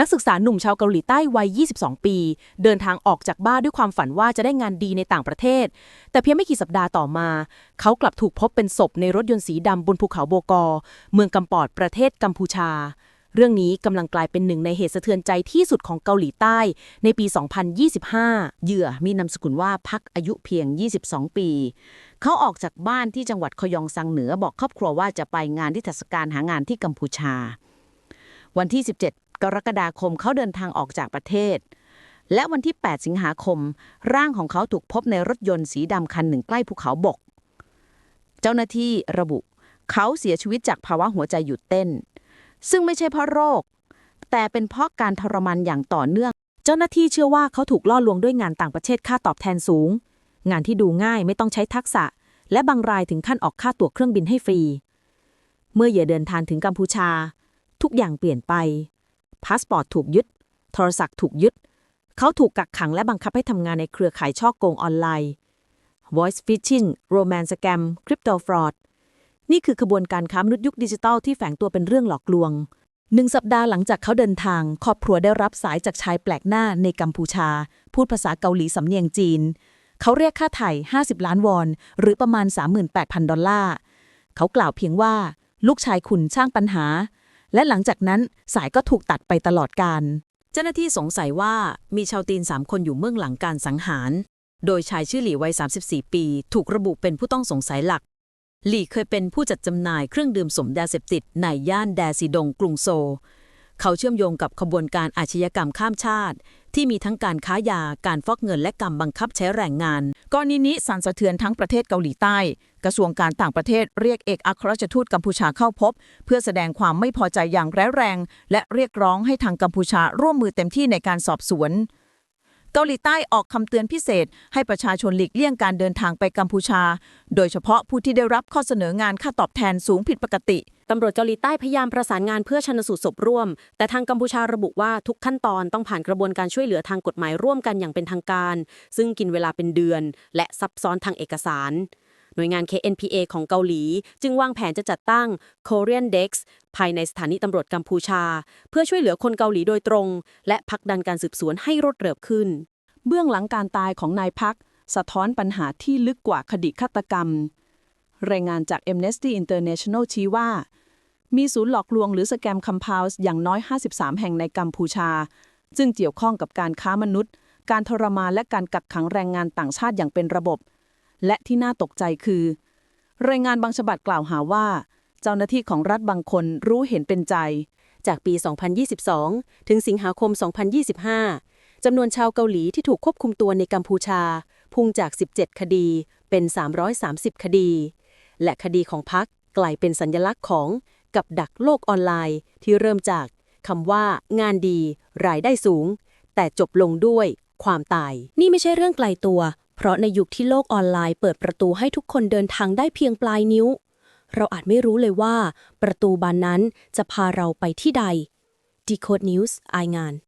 นักศึกษาหนุ่มชาวเกาหลีใต้วัย 22 ปี เดินทางออกจากบ้านด้วยความฝันว่าจะได้งานดีในต่างประเทศ แต่เพียงไม่กี่สัปดาห์ต่อมา เขากลับถูกพบเป็นศพในรถยนต์สีดำบนภูเขาโบกอ เมืองกำปอดประเทศกัมพูชา เรื่องนี้กำลังกลายเป็นหนึ่งในเหตุสะเทือนใจที่สุดของเกาหลีใต้ ในปี 2025 เหยื่อมีนามสกุลว่าพักอายุเพียง 22 ปี เขาออกจากบ้านที่จังหวัดคยองซังเหนือบอกครอบครัวว่าจะไปงานที่เทศกาลหางานที่กัมพูชา วันที่ 17 กรกฎาคมเขาเดินทางออกจากประเทศ และวันที่ 8 สิงหาคม ร่างของเขาถูกพบในรถยนต์สีดำคันหนึ่งใกล้ภูเขาบก เจ้าหน้าที่ระบุ เขาเสียชีวิตจากภาวะหัวใจหยุดเต้น ซึ่งไม่ใช่เพราะโรค แต่เป็นเพราะการทรมานอย่างต่อเนื่อง เจ้าหน้าที่เชื่อว่าเขาถูกล่อลวงด้วยงานต่างประเทศค่าตอบแทนสูง งานที่ดูง่ายไม่ต้องใช้ทักษะ และบางรายถึงขั้นออกค่าตั๋วเครื่องบินให้ฟรี เมื่อเหยื่อเดินทางถึงกัมพูชา ทุกอย่างเปลี่ยนไป พาสปอร์ตถูกยึด โทรศัพท์ถูกยึด เขาถูกกักขังและบังคับให้ทำงานในเครือข่ายช่อโกงออนไลน์ voice phishing romance scam crypto fraud นี่คือขบวนการค้ามนุษย์ยุคดิจิทัลที่แฝงตัวเป็นเรื่องหลอกลวงหนึ่งสัปดาห์หลังจากเขาเดินทาง ครอบครัวได้รับสายจากชายแปลกหน้าในกัมพูชา พูดภาษาเกาหลีสำเนียงจีน เขาเรียกค่าไถ่ 50 ล้านวอน หรือประมาณ 38,000 ดอลลาร์ เขากล่าวเพียงว่า ลูกชายคุณสร้างปัญหา และหลังจากนั้นสายก็ถูกตัดไปตลอดการ เจ้าหน้าที่สงสัยว่ามีชาวตีน3คนอยู่เบื้องหลังการสังหาร โดยชายชื่อหลี่วัย 34 ปี ถูกระบุเป็นผู้ต้องสงสัยหลัก หลี่เคยเป็นผู้จัดจำหน่ายเครื่องดื่มสมยาเสพติดในย่านแดซีดงกรุงโซล เขาเชื่อมโยงกับขบวนการอาชญากรรมข้ามชาติ ที่มีทั้งการค้ายา การฟอกเงินและการบังคับใช้แรงงาน กรณีนี้สั่นสะเทือนทั้งประเทศเกาหลีใต้ กระทรวงการต่างประเทศเรียกเอกอัครราชทูตกัมพูชาเข้าพบ เพื่อแสดงความไม่พอใจอย่างร้ายแรง และเรียกร้องให้ทางกัมพูชาร่วมมือเต็มที่ในการสอบสวน เกาหลีใต้ออกคำเตือนพิเศษ ให้ประชาชนหลีกเลี่ยงการเดินทางไปกัมพูชา โดยเฉพาะผู้ที่ได้รับข้อเสนองานค่าตอบแทนสูงผิดปกติตำรวจเกาหลีใต้พยายามประสานงานเพื่อชนสูตรศพร่วม แต่ทางกัมพูชาระบุว่าทุกขั้นตอนต้องผ่านกระบวนการช่วยเหลือทางกฎหมายร่วมกันอย่างเป็นทางการ ซึ่งกินเวลาเป็นเดือน และซับซ้อนทางเอกสาร หน่วยงาน KNPA ของเกาหลี จึงวางแผนจะจัดตั้ง Korean Dex ภายในสถานีตำรวจกัมพูชา เพื่อช่วยเหลือคนเกาหลีโดยตรง และผลักดันการสืบสวนให้รวดเร็วขึ้น เบื้องหลังการตายของนายพัก สะท้อนปัญหาที่ลึกกว่าคดีฆาตกรรม รายงานจาก Amnesty International ชี้ว่า มีศูนย์หลอกลวงหรือสแกมคัมพาวส์อย่างน้อย 53 แห่งในกัมพูชา ซึ่งเกี่ยวข้องกับการค้ามนุษย์ การทรมานและการกักขังแรงงานต่างชาติอย่างเป็นระบบ และที่น่าตกใจคือ รายงานบางฉบับกล่าวหาว่า เจ้าหน้าที่ของรัฐบางคนรู้เห็นเป็นใจ จากปี 2022 ถึงสิงหาคม 2025 จำนวนชาวเกาหลีที่ถูกควบคุมตัวในกัมพูชา พุ่งจาก 17 คดีเป็น 330 คดี และคดีของพักกลายเป็นสัญลักษณ์ของกับดักโลกออนไลน์ที่เริ่มจากคำว่างานดี รายได้สูง แต่จบลงด้วยความตาย นี่ไม่ใช่เรื่องไกลตัว เพราะในยุคที่โลกออนไลน์เปิดประตูให้ทุกคนเดินทางได้เพียงปลายนิ้ว เราอาจไม่รู้เลยว่า ประตูบานนั้นจะพาเราไปที่ใด Decode News อายงาน